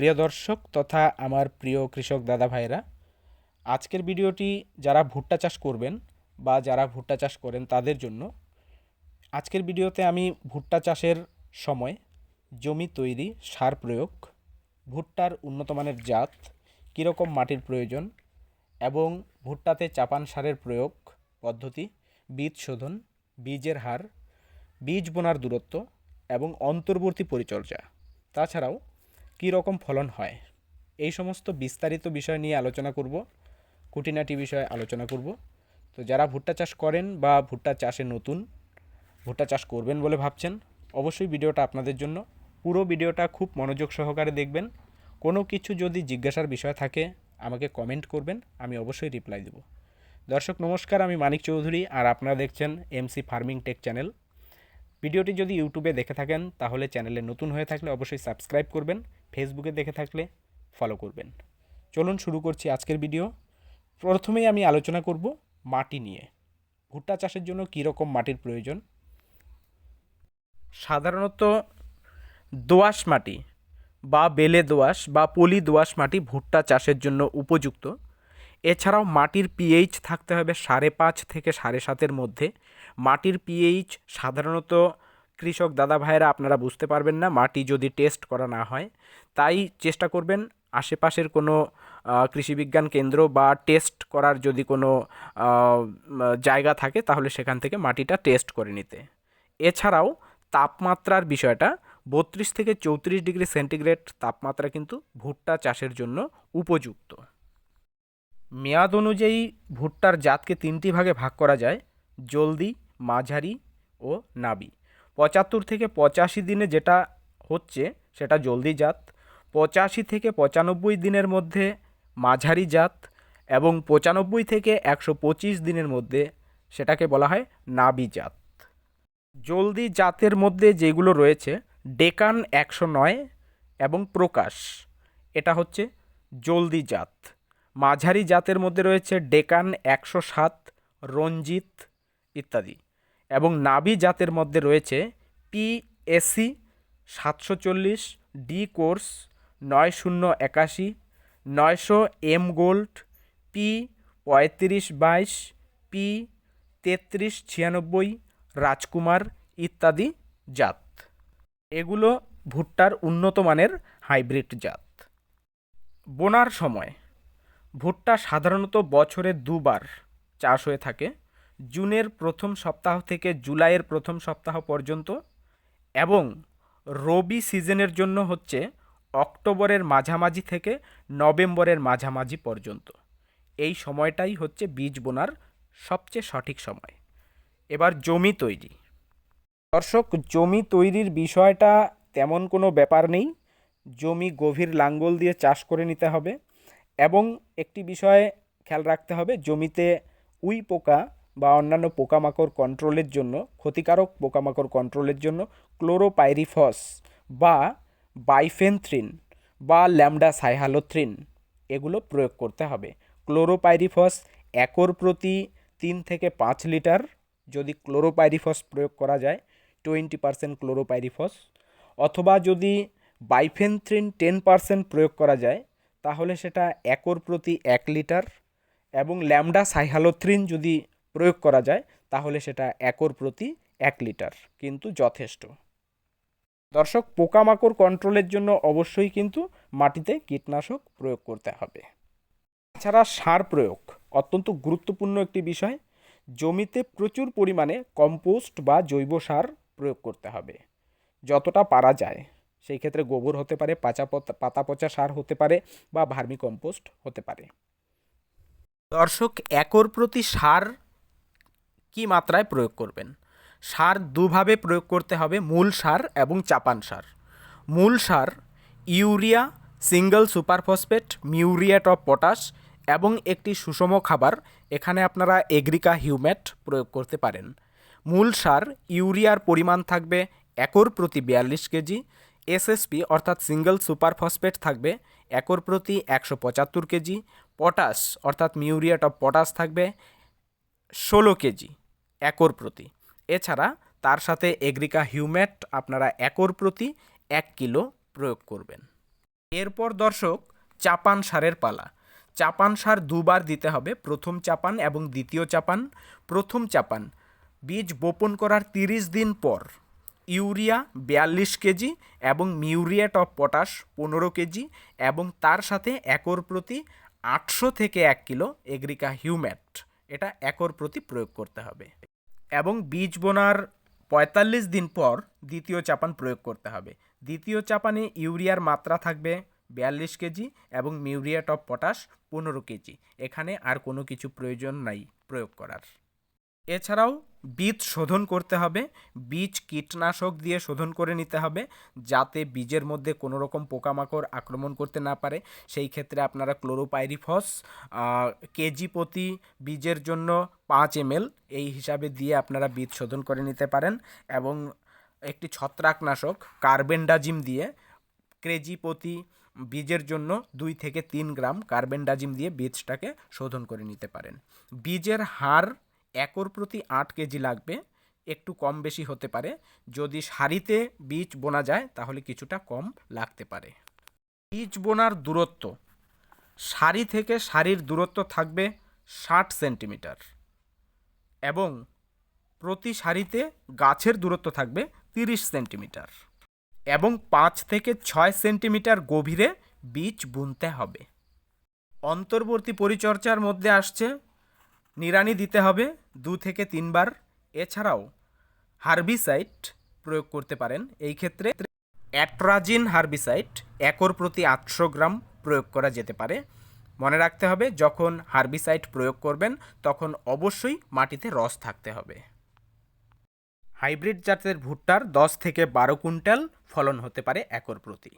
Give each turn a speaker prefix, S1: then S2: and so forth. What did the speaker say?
S1: প্রিয় দর্শক তথা আমার প্রিয় কৃষক দাদা ভাইরা আজকের ভিডিওটি যারা ভুট্টা চাষ করবেন বা যারা ভুট্টা চাষ করেন তাদের জন্য, আজকের ভিডিওতে আমি ভুট্টা চাষের সময় জমি তৈরি, সার প্রয়োগ, ভুট্টার উন্নতমানের জাত, কীরকম মাটির প্রয়োজন এবং ভুট্টাতে চাপান সারের প্রয়োগ পদ্ধতি, বীজ শোধন, বীজের হার, বীজ বোনার দূরত্ব এবং অন্তর্বর্তী পরিচর্যা। তাছাড়াও রকম ফলন হয়? এই সমস্ত বিস্তারিত বিষয় নিয়ে আলোচনা করব। খুঁটিনাটি বিষয়ে আলোচনা করব। তো যারা ভুট্টা চাষ করেন বা ভুট্টা চাষে নতুন, ভুট্টা চাষ করবেন বলে ভাবছেন, অবশ্যই ভিডিওটা আপনাদের জন্য। পুরো ভিডিওটা খুব মনোযোগ সহকারে দেখবেন। কোনো কিছু যদি জিজ্ঞাসার বিষয় থাকে, আমাকে কমেন্ট করবেন, আমি অবশ্যই রিপ্লাই দেব। দর্শক, নমস্কার, আমি মানিক চৌধুরী আর আপনারা দেখছেন এমসি ফার্মিং টেক চ্যানেল। ভিডিওটি যদি ইউটিউবে দেখে থাকেন, তাহলে চ্যানেলে নতুন হয়ে থাকলে অবশ্যই সাবস্ক্রাইব করবেন। ফেসবুকে দেখে থাকলে ফলো করবেন। চলুন শুরু করছি আজকের ভিডিও প্রথমেই আমি আলোচনা করব মাটি নিয়ে। ভুট্টা চাষের জন্য কী রকম মাটির প্রয়োজন? সাধারণত দোআঁশ মাটি বা বেলে দোআঁশ বা পলি দোআঁশ মাটি ভুট্টা চাষের জন্য উপযুক্ত। এছাড়াও মাটির পিএইচ থাকতে হবে সাড়ে পাঁচ থেকে সাড়ে সাতের মধ্যে। মাটির পিএইচ সাধারণত কৃষক দাদা ভাইয়েরা আপনারা বুঝতে পারবেন না, মাটি যদি টেস্ট করা না হয়, তাই চেষ্টা করবেন আশেপাশের কোনো কৃষিবিজ্ঞান কেন্দ্র বা টেস্ট করার যদি কোনো জায়গা থাকে, তাহলে সেখান থেকে মাটিটা টেস্ট করে নিতে। এছাড়াও তাপমাত্রার বিষয়টা, বত্রিশ থেকে চৌত্রিশ ডিগ্রি সেন্টিগ্রেড তাপমাত্রা কিন্তু ভুট্টা চাষের জন্য উপযুক্ত। মেয়াদ অনুযায়ী ভুট্টার জাতকে তিনটি ভাগে ভাগ করা যায়, জলদি, মাঝারি ও নাবি। পঁচাত্তর থেকে পঁচাশি দিনে যেটা হচ্ছে সেটা জলদি জাত, পঁচাশি থেকে পঁচানব্বই দিনের মধ্যে মাঝারি জাত এবং পঁচানব্বই থেকে একশো পঁচিশ দিনের মধ্যে সেটাকে বলা হয় নাবি জাত। জলদি জাতের মধ্যে যেগুলো রয়েছে, ডেকান একশো নয় এবং প্রকাশ, এটা হচ্ছে জলদি জাত। মাঝারি জাতের মধ্যে রয়েছে ডেকান একশো সাত, রঞ্জিত ইত্যাদি। এবং নাবি জাতের মধ্যে রয়েছে পিএসসি সাতশো চল্লিশ ডি কোর্স নয় শূন্য একাশি, নয়শো এম গোল্ড পি পঁয়ত্রিশ বাইশ পি তেত্রিশ ছিয়ানব্বই, রাজকুমার ইত্যাদি জাত। এগুলো ভুট্টার উন্নত মানের হাইব্রিড জাত। বোনার সময়, ভুট্টা সাধারণত বছরে দুবার চাষ হয়ে থাকে। জুনের প্রথম সপ্তাহ থেকে জুলাইয়ের প্রথম সপ্তাহ পর্যন্ত এবং রবি সিজনের জন্য হচ্ছে অক্টোবরের মাঝামাঝি থেকে নভেম্বরের মাঝামাঝি পর্যন্ত। এই সময়টাই হচ্ছে বীজ বোনার সবচেয়ে সঠিক সময়। এবার জমি তৈরি। দর্শক, জমি তৈরির বিষয়টা তেমন কোনো ব্যাপার নেই। জমি গভীর লাঙ্গল দিয়ে চাষ করে নিতে হবে এবং একটি বিষয়ে খেয়াল রাখতে হবে, জমিতে উই পোকা বা অন্যান্য পোকামাকড় কন্ট্রোলের জন্য, ক্ষতিকারক পোকামাকড় কন্ট্রোলের জন্য ক্লোরোপাইরিফস বা বাইফেনথ্রিন বা ল্যামডা সাইহালোথ্রিন এগুলো প্রয়োগ করতে হবে। ক্লোরোপাইরিফস একর প্রতি তিন থেকে পাঁচ লিটার, যদি ক্লোরোপাইরিফস প্রয়োগ করা যায় টোয়েন্টি পারসেন্ট ক্লোরোপাইরিফস অথবা যদি বাইফেনথ্রিন টেন পারসেন্ট প্রয়োগ করা যায়, তাহলে সেটা একর প্রতি এক লিটার এবং ল্যামডা সাইহালোথ্রিন যদি প্রয়োগ করা যায়, তাহলে সেটা একর প্রতি এক লিটার, কিন্তু যথেষ্ট। দর্শক, পোকামাকড় কন্ট্রোলের জন্য অবশ্যই কিন্তু মাটিতে কীটনাশক প্রয়োগ করতে হবে। এছাড়া সার প্রয়োগ অত্যন্ত গুরুত্বপূর্ণ একটি বিষয়। জমিতে প্রচুর পরিমাণে কম্পোস্ট বা জৈব সার প্রয়োগ করতে হবে। যতটা পারা যায়, সেই ক্ষেত্রে গোবর হতে পারে, পাচা পাতা পচা সার হতে পারে বা ভার্মি কম্পোস্ট হতে পারে। দর্শক, একর প্রতি সার কি মাত্রায় প্রয়োগ করবেন? সার দুভাবে প্রয়োগ করতে হবে, মূল সার এবং চাপান সার। মূল সার urea, single superphosphate, muriate of potash এবং একটি সুষম খাবার, এখানে আপনারা এগ্রিকা হিউম্যাট প্রয়োগ করতে পারেন। মূল সার ইউরিয়ার পরিমাণ থাকবে একর প্রতি বিয়াল্লিশ কেজি, এসএসপি অর্থাৎ সিঙ্গল সুপার ফসফেট থাকবে একর প্রতি একশো পঁচাত্তর কেজি, পটাশ অর্থাৎ মিউরিয়েট অফ পটাশ থাকবে ষোলো কেজি। একর প্রতি। এছাড়া তার সাথে এগ্রিকা হিউম্যাট আপনারা একর প্রতি এক কিলো প্রয়োগ করবেন। এরপর দর্শক, চাপান সারের পালা। চাপান সার দুবার দিতে হবে। প্রথম চাপান এবং দ্বিতীয় চাপান। প্রথম চাপান, বীজ বপন করার তিরিশ দিন পর। ইউরিয়া বিয়াল্লিশ কেজি এবং মিউরিয়েট অফ পটাশ পনেরো কেজি এবং তার সাথে একর প্রতি আটশো থেকে এক কিলো এগ্রিকা হিউম্যাট। এটা একর প্রতি প্রয়োগ করতে হবে। এবং বীজ বোনার পঁয়তাল্লিশ দিন পর দ্বিতীয় চাপান প্রয়োগ করতে হবে। দ্বিতীয় চাপানে ইউরিয়ার মাত্রা থাকবে বিয়াল্লিশ কেজি এবং মিউরিয়েট অফ পটাশ পনেরো কেজি। এখানে আর কোনো কিছু প্রয়োজন নাই প্রয়োগ করার। এছাড়াও বীজ শোধন করতে হবে। বীজ কীটনাশক দিয়ে শোধন করে নিতে হবে যাতে বীজের মধ্যে কোনো রকম পোকামাকড় আক্রমণ করতে না পারে। সেই ক্ষেত্রে আপনারা ক্লোরোপাইরিফস কেজি প্রতি বীজের জন্য পাঁচ এম এই হিসাবে দিয়ে আপনারা বীজ শোধন করে নিতে পারেন এবং একটি ছত্রাকনাশক, কার্বেন্ডাজিম দিয়ে কেজি প্রতি বীজের জন্য দুই থেকে তিন গ্রাম কার্বেন্ডাজিম দিয়ে বীজটাকে শোধন করে নিতে পারেন। বীজের হার একর প্রতি আট কেজি লাগবে, একটু কম বেশি হতে পারে। যদি সারিতে বীজ বোনা যায়, তাহলে কিছুটা কম লাগতে পারে। বীজ বোনার দূরত্ব, সারি থেকে সারির দূরত্ব থাকবে ষাট সেন্টিমিটার এবং প্রতি সারিতে গাছের দূরত্ব থাকবে তিরিশ সেন্টিমিটার এবং পাঁচ থেকে ছয় সেন্টিমিটার গভীরে বীজ বুনতে হবে। অন্তর্বর্তী পরিচর্যার মধ্যে আসছে নিড়ানি দিতে হবে দু থেকে তিনবার। এছাড়াও হার্বিসাইড প্রয়োগ করতে পারেন। এই ক্ষেত্রে অ্যাট্রাজিন হার্বিসাইড একর প্রতি আটশো গ্রাম প্রয়োগ করা যেতে পারে। মনে রাখতে হবে, যখন হার্বিসাইড প্রয়োগ করবেন, তখন অবশ্যই মাটিতে রস থাকতে হবে। হাইব্রিড জাতের ভুট্টার দশ থেকে বারো কুইন্টাল ফলন হতে পারে একর প্রতি।